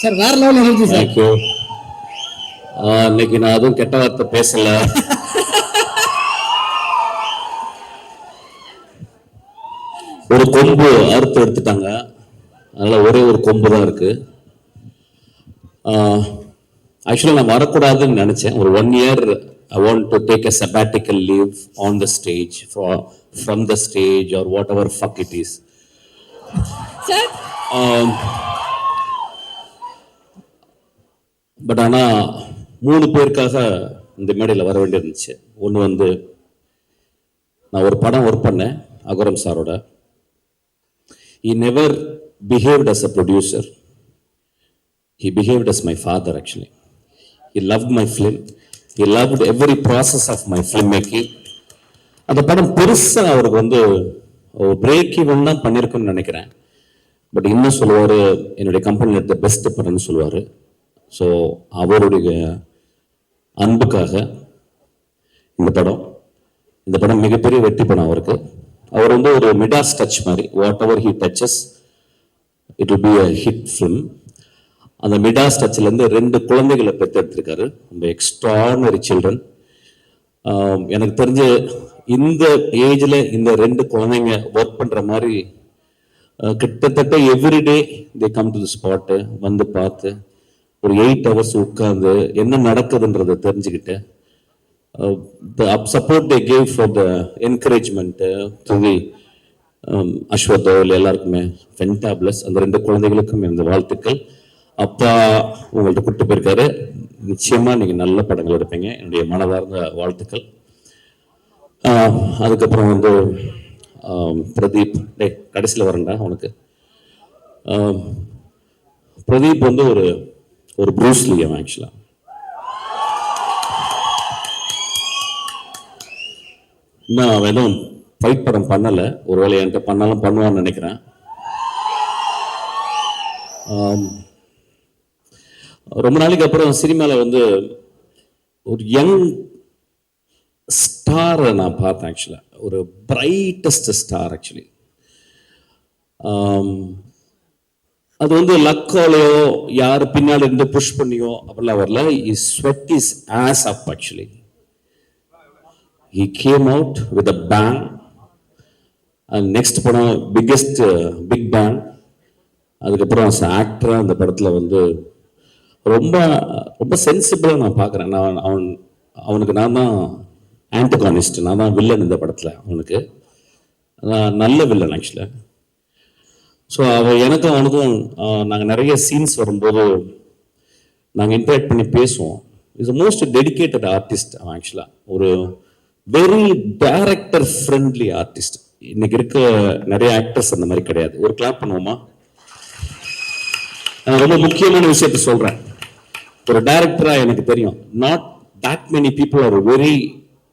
Sir வேற level energy sir thank you இன்னைக்கு நான் அதுவும் கெட்ட வார்த்தை பேசல. ஒரு கொம்பு அறுத்து எடுத்துட்டாங்க. அதனால ஒரே ஒரு கொம்பு தான் இருக்கு. ஆக்சுவலாக நான் வரக்கூடாதுன்னு நினைச்சேன். ஒரு one year I want to take a sabbatical leave on the stage from the stage or whatever fuck it is sir but ஆனால் மூணு பேருக்காக இந்த மேடையில் வர வேண்டியிருந்துச்சு. ஒன்று வந்து நான் ஒரு படம் ஒர்க் பண்ணேன் அகரம் சாரோட. He never behaved as a producer he behaved as my father actually he love my film he love every process of my film making அந்த படம் பெருசாக அவருக்கு வந்து ஒரு பிரேக் ஈவன் தான் பண்ணியிருக்குன்னு நினைக்கிறேன். பட் இன்னும் சொல்லுவார் என்னுடைய கம்பெனி எடுத்த பெஸ்ட் படம்னு சொல்லுவார். ஸோ அவருடைய அன்புக்காக இந்த படம் இந்த படம் மிகப்பெரிய வெற்றி படம் அவருக்கு. அவர் வந்து ஒரு மிடாஸ் டச் மாதிரி whatever he touches it be a hit film அந்த மிடாஸ் டச்சிலேருந்து ரெண்டு குழந்தைகளை பெற்றெடுத்திருக்காரு. ரொம்ப எக்ஸ்ட்ரானரி சில்ட்ரன் எனக்கு தெரிஞ்சு இந்த ஏஜில் இந்த ரெண்டு குழந்தைங்க ஒர்க் பண்ணுற மாதிரி கிட்டத்தட்ட everyday they come to the spot வந்து பார்த்து ஒரு எயிட் ஹவர்ஸ் உட்காந்து என்ன நடக்குதுன்றதை தெரிஞ்சுக்கிட்டு the support they gave for the encouragement to the அஸ்வத்தோல் எல்லாருக்குமே ஃபென்டாப்ளஸ் அந்த ரெண்டு குழந்தைகளுக்கும் இந்த வாழ்த்துக்கள். அப்பா உங்கள்கிட்ட கூப்பிட்டு போயிருக்காரு. நிச்சயமாக நீங்கள் நல்ல படங்கள் எடுப்பீங்க. என்னுடைய மனதார்ந்த வாழ்த்துக்கள். அதுக்கப்புறம் வந்து பிரதீப் டே கடைசியில் வரேன்டா உனக்கு. பிரதீப் வந்து ஒரு ஒரு ப்ரூஸ்லி அவன் ஆக்சுவலாக இன்னும் அவன் எதுவும் ஃபைட் படம் பண்ணலை. ஒருவேளை என்கிட்ட பண்ணாலும் பண்ணுவான்னு நினைக்கிறேன். ரொம்ப நாளைக்கு அப்புறம் சினிமாவில் வந்து ஒரு யங் ஸ்டாரை நான் பார்த்தேன் ஆக்சுவலாக ஒரு பிரைட்டஸ்ட் ஸ்டார் ஆக்சுவலி அது வந்து லக்கோலையோ யார் பின்னாடி இருந்து புஷ் பண்ணியோ அப்படிலாம் வரல. Is sweat is as up actually he came out with a bang next next படம் பிக்கெஸ்ட் பிக் பேங் அதுக்கப்புறம் ஆக்டராக அந்த படத்தில் வந்து ரொம்ப ரொம்ப சென்சிபிளாக நான் பார்க்குறேன். நான் அவன் அவனுக்கு நான் தான் ஆன்டகானிஸ்ட் நான் தான் வில்லன் இந்த படத்தில் அவனுக்கு. நல்ல வில்லன் ஆக்சுவலாக ஸோ அவள் எனக்கும் அவனுக்கும் நாங்கள் நிறைய சீன்ஸ் வரும்போது நாங்கள் இன்டராக்ட் பண்ணி பேசுவோம். இஸ் மோஸ்ட் டெடிகேட்டட் ஆர்டிஸ்ட் அவன் ஆக்சுவலாக ஒரு வெரி டேரக்டர் ஃப்ரெண்ட்லி ஆர்டிஸ்ட் இன்னைக்கு இருக்க நிறைய ஆக்டர்ஸ் அந்த மாதிரி கிடையாது. ஒரு கிளாப் பண்ணுவோமா? நான் ரொம்ப முக்கியமான விஷயத்த சொல்கிறேன் ஒரு டைரக்டரா எனக்கு தெரியும். Not that many people are very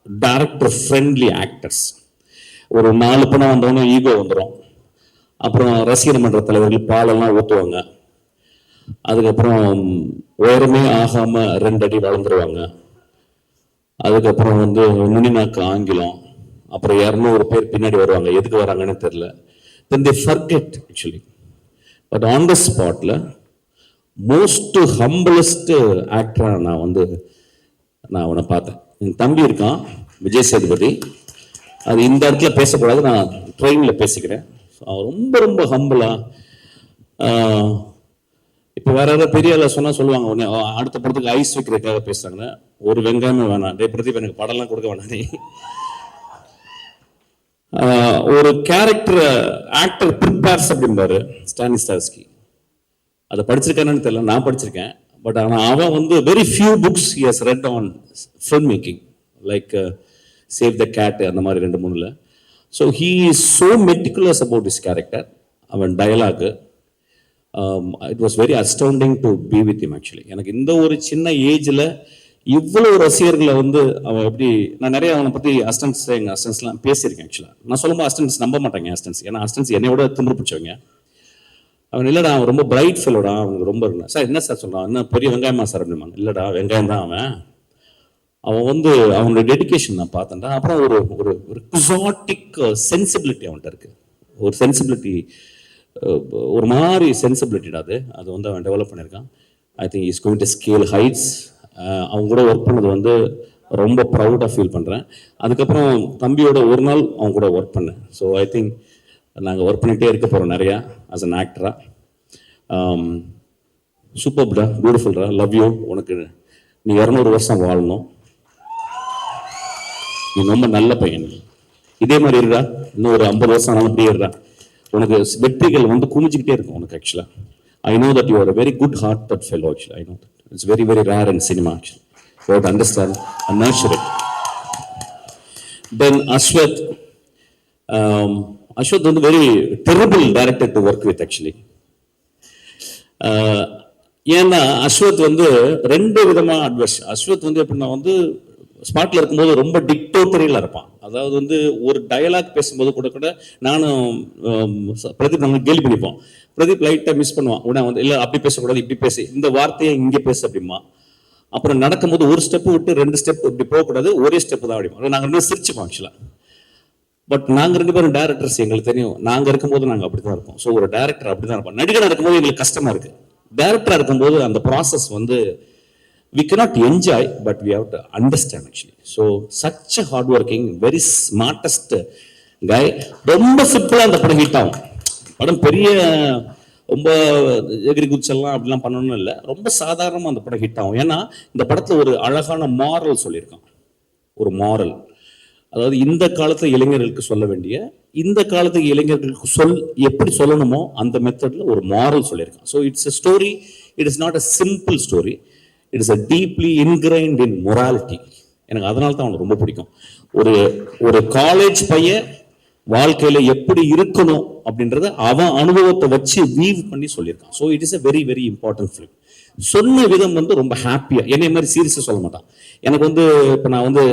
director friendly actors ஒரு நாலு பணம் வந்தவொன்னே ஈகோ வந்துடும் அப்புறம் ரசிகர் மன்ற தலைவர்கள் பாலெல்லாம் ஊற்றுவாங்க அதுக்கப்புறம் உயரமே ஆகாம ரெண்டு அடி வளர்ந்துருவாங்க. அதுக்கப்புறம் வந்து நுனிநாக்கு ஆங்கிலம் அப்புறம் இரநூறு பேர் பின்னாடி வருவாங்க. எதுக்கு வராங்கன்னு தெரியல. Then they forget actually but on the ஸ்பாட்ல மோஸ்ட் ஹம்பிளஸ்ட் ஆக்டராக நான் வந்து நான் அவனை பார்த்தேன். என் தம்பி இருக்கான் விஜய் சேதுபதி. அது இந்த இடத்துல பேசக்கூடாது நான் ட்ரெயினில் பேசிக்கிறேன். அவன் ரொம்ப ரொம்ப ஹம்பிளாக இப்போ வேற யாராவது பெரிய சொன்னால் சொல்லுவாங்க உடனே அடுத்த படத்துக்கு ஐஸ் வைக்கிறதுக்காக பேசுறாங்க. ஒரு வெங்காயமே வேணாம். டே பிரதீப் எனக்கு படம்லாம் கொடுக்க வேணாம் நீ. ஒரு கேரக்டர் ஆக்டர் ப்ரிப்பேர்ஸ் அப்படிம்பாரு ஸ்டானிஸ்டாஸ்கி அதை படிச்சிருக்கானு தெரியல. நான் படிச்சிருக்கேன். பட் ஆனால் அவன் வந்து very few books he has read on film making like Save the Cat அந்த மாதிரி ரெண்டு மூணுல. So he is so meticulous about his character அவன் dialogue it was very astounding to be with him actually எனக்கு இந்த ஒரு சின்ன ஏஜில் இவ்வளோ ரசிகர்களை வந்து அவன் எப்படி நான் நிறைய அவனை பற்றி அஸ்டன்ஸ் எங்கள் அஸ்டன்ஸ்லாம் பேசியிருக்கேன் ஆக்சுவலாக நான் சொல்லும்போது அஸ்டன்ஸ் நம்ப மாட்டாங்க அஸ்டன்ஸ் ஏன்னா அஸ்டன்ஸ் என்னை விட திமிரு பிடிச்சவங்க. அவன் இல்லைடா அவன் ரொம்ப பிரைட் ஃபெல்லோடா அவனுக்கு ரொம்ப சார் என்ன சார் சொல்கிறான் என்ன பெரிய வெங்காயமா சார் அப்படிமா இல்லைடா வெங்காயம் தான் அவன். அவன் வந்து அவனோட டெடிகேஷன் நான் பார்த்தேன்டா. அப்புறம் ஒரு ஒரு ஒரு எக்ஸாட்டிக் சென்சிபிலிட்டி uh, அவன்கிட்ட இருக்கு. ஒரு சென்சிபிலிட்டி uh, ஒரு மாதிரி சென்சிபிலிட்டிடா அது. அது வந்து அவன் டெவலப் பண்ணியிருக்கான். I think is going to scale heights அவங்க கூட ஒர்க் பண்ணது வந்து ரொம்ப ப்ரௌடாக ஃபீல் பண்ணுறேன் அதுக்கப்புறம் தம்பியோட ஒரு நாள் அவங்க கூட ஒர்க் பண்ணேன். ஸோ ஐ திங்க் நாங்கள் ஒர்க் பண்ணிகிட்டே இருக்க போகிறோம் நிறையா ஆஸ் அன் ஆக்டராக சூப்பர்டா பியூட்டிஃபுல்டா லவ் யூ உனக்கு நீ இரநூறு வருஷம் வாழணும். நீ ரொம்ப நல்ல பையன் இதே மாதிரி இருடா. இன்னும் ஒரு ஐம்பது வருஷம் ஆனாலும் அப்படியே இருடா. உனக்கு வெற்றிகள் வந்து குமிஞ்சிக்கிட்டே இருக்கும் உனக்கு ஆக்சுவலாக I know that you are very good heart that fellow actually I know that it's very very rare in cinema actually you have understand and nurture it then Ashwath Ashwath வந்து very terrible director to work with actually ஏன்னா அஸ்வத் வந்து ரெண்டு விதமான advice Ashwath வந்து எப்படின்னா வந்து ஸ்பாட்ல இருக்கும்போது ரொம்ப டிக்டோட்டரியில் இருப்பான். அதாவது வந்து ஒரு டயலாக் பேசும்போது கூட கூட நானும் பிரதீப் நாங்கள் கேள்வி பண்ணிப்போம். பிரதீப் லைட்டாக மிஸ் பண்ணுவான். உடனே வந்து இல்லை அப்படி பேசக்கூடாது இப்படி பேசு. இந்த வார்த்தையை இங்கே பேசு அப்படிமா அப்புறம் நடக்கும்போது ஒரு ஸ்டெப்பு விட்டு ரெண்டு ஸ்டெப் இப்படி போகக்கூடாது ஒரே ஸ்டெப் தான் அப்படிமா நாங்கள் ரெண்டு சிரிச்சுப்போம் ஆக்சுவலாக பட் நாங்கள் ரெண்டு பேரும் டேரக்டர்ஸ் எங்களுக்கு தெரியும். நாங்கள் இருக்கும்போது அப்படி தான் இருப்போம். ஸோ ஒரு டேரக்டர் அப்படிதான் இருப்போம் நடிகராக இருக்கும்போது எங்களுக்கு கஷ்டமாக இருக்குது டேரக்டராக இருக்கும்போது அந்த ப்ராசஸ் வந்து we cannot enjoy but we have to understand actually so such hard working very smartest guy ரொம்ப சிம்பிளா அந்த படம் ஹிட் ஆகும். படம் பெரிய ரொம்ப எகிரி குச்செல்லாம் அப்படிலாம் பண்ணணும்னு இல்லை. ரொம்ப சாதாரணமாக அந்த படம் ஹிட் ஆகும். ஏன்னா இந்த படத்தில் ஒரு அழகான மாரல் சொல்லியிருக்கான். ஒரு மாரல் அதாவது இந்த காலத்து இளைஞர்களுக்கு சொல்ல வேண்டிய இந்த காலத்து இளைஞர்களுக்கு சொல் எப்படி சொல்லணுமோ அந்த மெத்தடில் ஒரு மாரல் சொல்லியிருக்கான். So it's a story it is not a simple story it is deeply ingrained in morality எனக்கு அதனால தான் அவனுக்கு ரொம்ப பிடிக்கும். ஒரு ஒரு காலேஜ் பையன் வாழ்க்கையில எப்படி இருக்கணும் அப்படின்றத அவன் அனுபவத்தை வச்சு வீவ் பண்ணி சொல்லியிருக்கான். So it is a very very important film சொன்ன விதம் வந்து ரொம்ப ஹாப்பியா என்னை மாதிரி சீரியஸாக சொல்ல மாட்டான். எனக்கு வந்து இப்போ நான் வந்து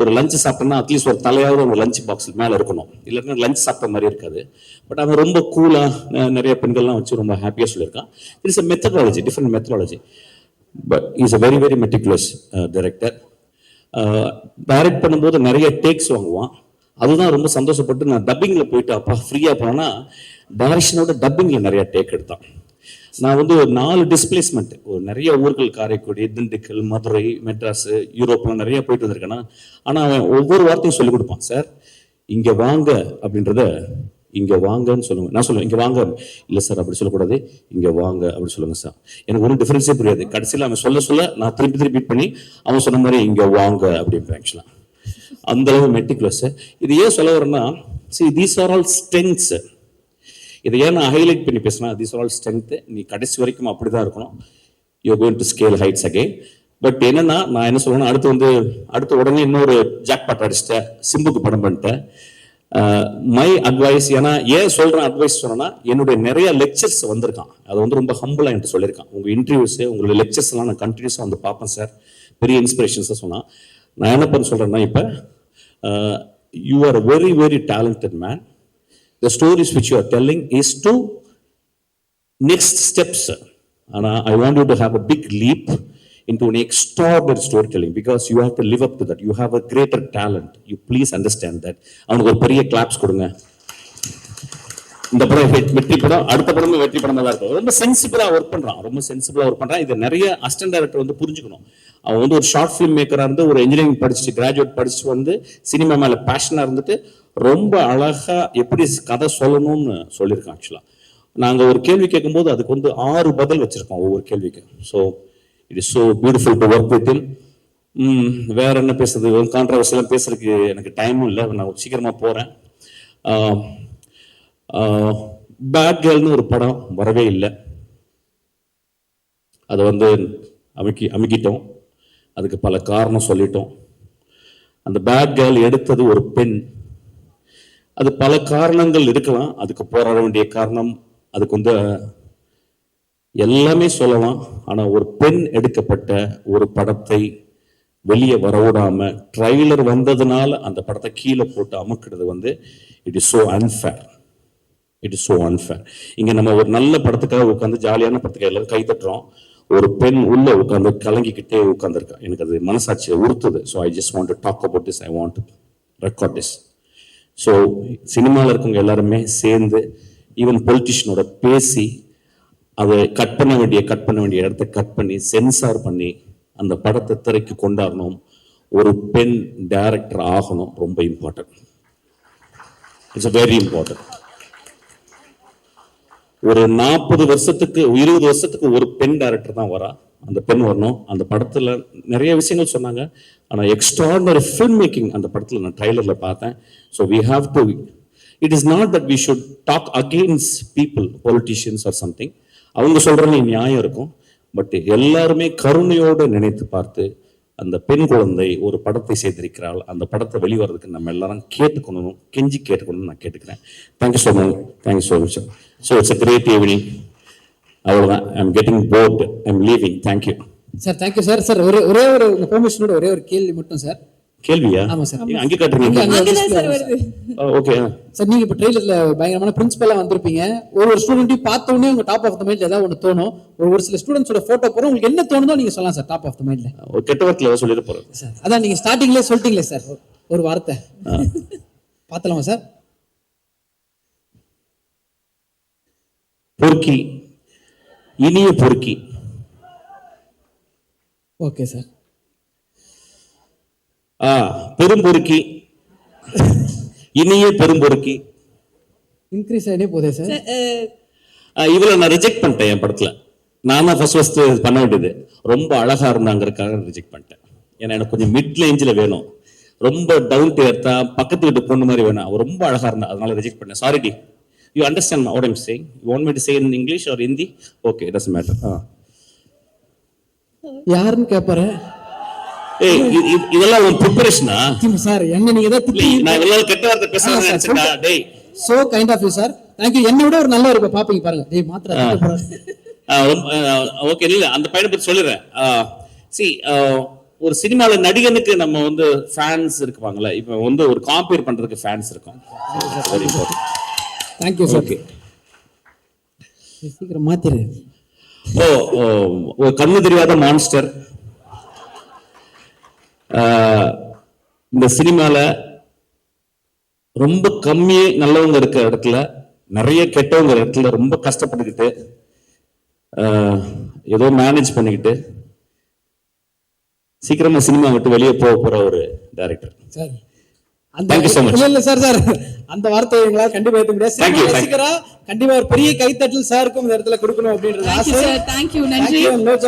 ஒரு லஞ்ச் சாப்பிட்டேன்னா அட்லீஸ்ட் ஒரு தலையாவது ஒரு லஞ்ச் பாக்ஸ் மேலே இருக்கணும். இல்லைன்னா லஞ்ச் சாப்பிட்ட மாதிரி இருக்காது. பட் அவன் ரொம்ப கூலாக நிறைய பெண்கள்லாம் வச்சு ரொம்ப ஹாப்பியாக சொல்லியிருக்கான். It's a methodology different methodology but is a very very meticulous director direct பண்ணும்போது நிறைய டேக்ஸ் வாங்குவான். அதுதான் ரொம்ப சந்தோஷப்பட்டு நான் டப்பிங்கில் போயிட்டு அப்பா ஃப்ரீயாக போனேன்னா டைரக்ஷனோட டப்பிங்கில் நிறைய டேக் எடுத்தான். நான் வந்து ஒரு நாலு டிஸ்பிளேஸ்மெண்ட் ஒரு நிறைய ஊர்கள் காரைக்குடி திண்டுக்கல் மதுரை மெட்ராஸ் யூரோப்லாம் நிறைய போயிட்டு வந்திருக்கேன்னா ஆனால் அவன் ஒவ்வொரு வார்த்தையும் சொல்லிக் கொடுப்பான் சார் இங்கே வாங்க அப்படின்றத இங்கே வாங்கன்னு சொல்லுங்க. நான் சொல்லுவேன் இங்கே வாங்க. இல்லை சார் அப்படி சொல்லக்கூடாது. இங்கே வாங்க அப்படி சொல்லுங்க சார். எனக்கு ஒன்றும் டிஃபரன்ஸே புரியாது. கடைசியில் அவன் சொல்ல சொல்ல நான் திருப்பி திருப்பி பண்ணி அவன் சொன்ன மாதிரி இங்கே வாங்க அப்படிம்பேன் ஆக்சுவலாக அந்த அளவு மெட்டிகுலஸ் இது ஏன் சொல்ல வரேன்னா see these are all strengths இதை ஏன் நான் ஹைலைட் பண்ணி பேசினா தீஸ் ஆர் ஆல் ஸ்ட்ரென்த்து நீ கடைசி வரைக்கும் அப்படிதான் இருக்கணும். You going to scale heights okay but என்னன்னா நான் என்ன சொல்லுவேன்னா அடுத்து வந்து அடுத்து உடனே இன்னொரு ஜாக்பாட் அடிச்சிட்டேன். சிம்புக்கு படம் பண்ணிட்டேன். மை அட்வைஸ் ஏன்னா ஏன் சொல்றேன் அட்வைஸ் சொன்னேன்னா என்னுடைய நிறைய லெக்சர்ஸ் வந்திருக்கான். அது வந்து ரொம்ப ஹம்பிளா என்கிட்ட சொல்லியிருக்கான். உங்க இன்டர்வியூஸ் உங்களுடைய லெக்சர்ஸ் எல்லாம் நான் கண்டினியூஸாக வந்து பார்ப்பேன் சார் பெரிய இன்ஸ்பிரேஷன்ஸாக சொன்னான். நான் என்ன பண்ண சொல்றேன்னா இப்போ you are very very talented man the stories which you are telling is to next steps ஆனால் I want you to have a big leap into an extraordinary storytelling because you have to live up to that. You have a greater talent. You please understand that. அவனுக்கு ஒரு பெரிய claps கொடுங்க. இந்த படம் வெற்றி படம் அடுத்த படமும் வெற்றி படம் தான் இருக்கும். ரொம்ப சென்சிபிளா ஒர்க் பண்றான். ரொம்ப சென்சிபிளா ஒர்க் பண்றான். இது நிறைய அசிஸ்டன்ட் டைரக்டர் வந்து புரிஞ்சுக்கணும். அவன் வந்து ஒரு ஷார்ட் ஃபிலிம் மேக்கரா இருந்து ஒரு இன்ஜினியரிங் படிச்சுட்டு கிராஜுவேட் படிச்சுட்டு வந்து சினிமா மேல பேஷனா இருந்துட்டு ரொம்ப அழகா எப்படி கதை சொல்லணும்னு சொல்லியிருக்கான் ஆக்சுவலா நாங்க ஒரு கேள்வி கேட்கும்போது அதுக்கு வந்து ஆறு பதில் வச்சிருக்கோம் ஒவ்வொரு கேள்விக்கு so it is so beautiful to work with வேற என்ன பேசுறது? கான்ட்ரவர்சியெல்லாம் பேசுறதுக்கு எனக்கு டைமும் இல்லை. நான் சீக்கிரமாக போகிறேன் பேட் கேர்ள்னு ஒரு படம் வரவே இல்லை. அதை வந்து அமுக்கி அமுக்கிட்டோம். அதுக்கு பல காரணம் சொல்லிட்டோம். அந்த பேட் கேர்ள் எடுத்தது ஒரு பெண். அது பல காரணங்கள் இருக்கலாம். அதுக்கு போராட வேண்டிய காரணம் அதுக்கு வந்து எல்லாமே சொல்லலாம். ஆனால் ஒரு பெண் எடுக்கப்பட்ட ஒரு படத்தை வெளியே வரவிடாம ட்ரைலர் வந்ததுனால அந்த படத்தை கீழே போட்டு அமுக்கிறது வந்து it is so unfair it is so unfair இங்கே நம்ம ஒரு நல்ல படத்துக்காக உட்காந்து ஜாலியான படத்துக்காக எல்லாரும் கை தட்டுறோம். ஒரு பெண் உள்ள உட்காந்து கலங்கிக்கிட்டே உட்காந்துருக்கா எனக்கு அது மனசாட்சியை உறுத்துது. So I just want to talk about this I want record this so சினிமாவில் இருக்கவங்க எல்லாருமே சேர்ந்து ஈவன் பொலிட்டிஷியனோட பேசி அதை கட் பண்ண வேண்டிய கட் பண்ண வேண்டிய இடத்த கட் பண்ணி சென்சார் பண்ணி அந்த படத்தை திரைக்கு கொண்டாடணும். ஒரு பெண் டைரக்டர் ஆகணும் ரொம்ப இம்பார்ட்டன்ட் இட்ஸ் வெரி இம்பார்ட்டன்ட் ஒரு நாற்பது வருஷத்துக்கு இருபது வருஷத்துக்கு ஒரு பெண் டைரக்டர் தான் வரா. அந்த பெண் வரணும். அந்த படத்துல நிறைய விஷயங்கள் சொன்னாங்க. ஆனால் எக்ஸ்ட்ராடனரி ஃபில்ம் மேக்கிங் அந்த படத்துல நான் ட்ரைலர்ல பார்த்தேன். So we have to it is not that we should talk against people politicians or something அவங்க சொல்றதுல நியாயம் இருக்கும். பட் எல்லாருமே கருணையோடு நினைத்து பார்த்து அந்த பெண் குழந்தை ஒரு படத்தை செய்திருக்கிறாள். அந்த படத்தை வெளிவரதுக்கு நம்ம எல்லாரும் கேட்டுக்கணும் கெஞ்சி கேட்டுக்கணும்னு நான் கேட்டுக்கிறேன். Thank you so much thank you so much so it's a great evening அவ்வளோதான் I am getting bored I am leaving thank you sir thank you sir sir ஒரே ஒரே ஒரு உங்க பெர்மிஷனோட ஒரே ஒரு கேள்வி மட்டும் சார் கேள்வியா? அங்கே காட்டுறீங்க ஓகே சார் நீங்க இப்ப ட்ரெயிலர்ல பயங்கரமான பிரின்சிபலா வந்திருப்பீங்க. ஒரு ஒரு ஸ்டூடெண்ட்டையும் பார்த்த உடனே உங்க டாப் ஆஃப் த மைண்ட்ல ஏதாவது ஒன்று தோணும். ஒரு ஒரு சில ஸ்டூடெண்ட்ஸோட போட்டோ போறோம் உங்களுக்கு என்ன தோணுதோ நீங்க சொல்லலாம் சார் டாப் ஆஃப் த மைண்ட்ல ஒரு கெட்ட வார்த்தையில் ஏதோ சொல்லிட்டு போகிறேன் சார் அதான் நீங்க ஸ்டார்டிங்லேயே சொல்லிட்டீங்களே சார் ஒரு வார்த்தை. பார்த்தலாமா சார்? பொறுக்கி. இனிய பொறுக்கி. ஓகே சார் ஆ பெரும்பொறுக்கி. இனிய பெரும்பொறுக்கி. இன்க்ரீஸ் ஆகிட்டே போதே சார் இவளை நான் ரிஜெக்ட் பண்ணிட்டேன் என் படத்துல. நான் தான் ஃபர்ஸ்ட் ஃபர்ஸ்ட் பண்ண வேண்டியது. ரொம்ப அழகா இருந்தாங்கிறதுக்காக ரிஜெக்ட் பண்ணிட்டேன். ஏன்னா எனக்கு கொஞ்சம் மிட் ரேஞ்சில் வேணும். ரொம்ப டவுன் டு எர்த்தா பக்கத்து வீட்டு பொண்ணு மாதிரி வேணும். அவ ரொம்ப அழகா இருந்தா அதனால ரிஜெக்ட் பண்ணேன் sorry do you understand what I'm saying you want me to say in English or Hindi okay does matter ஆ. யாருன்னு கேட்பாரு இதெல்லாம் உன் ப்ரிப்பரேஷனா சார் என்ன நீங்க திட்டி நான் இவ்வளவு கெட்ட வார்த்தை பேசுறேன் நினைச்சேன்டா டேய். So kind of you sir thank you என்னை விட ஒரு நல்ல ஒரு பாப்பீங்க பாருங்க. டேய் மாத்திர ஓகே இல்ல அந்த பையனை பத்தி சொல்லிடுறேன். சி ஒரு சினிமால நடிகனுக்கு நம்ம வந்து ஃபேன்ஸ் இருக்குவாங்கல்ல இப்போ வந்து ஒரு காம்பேர் பண்றதுக்கு ஃபேன்ஸ் இருக்கும். Very important thank you sir okay சீக்கிரம் மாத்திரு. ஓ, ஒரு கண்ணு தெரியாத மான்ஸ்டர் இந்த சினிமால ரொம்ப கம்மியே நல்லவங்க இருக்கிற இடத்துல நிறைய கெட்டவங்க இடத்துல ரொம்ப கஷ்டப்பட்டுக்கிட்டு ஏதோ மேனேஜ் பண்ணிக்கிட்டு சீக்கிரமா சினிமா விட்டு வெளியே போக போற ஒரு டைரக்டர் சார் அந்த Thank you so much. இல்ல இல்ல சார் சார் அந்த வார்த்தையை எங்களால கண்டிப்பா ஏத்துக்க முடியாது Thank you, cinema thank you. ரசிகரா கண்டிப்பா ஒரு பெரிய கைத்தட்டல் சாருக்கும் இந்த இடத்துல கொடுக்கணும் அப்படின்றது Thank you, ஆசை you. நன்றி. Thank you and loads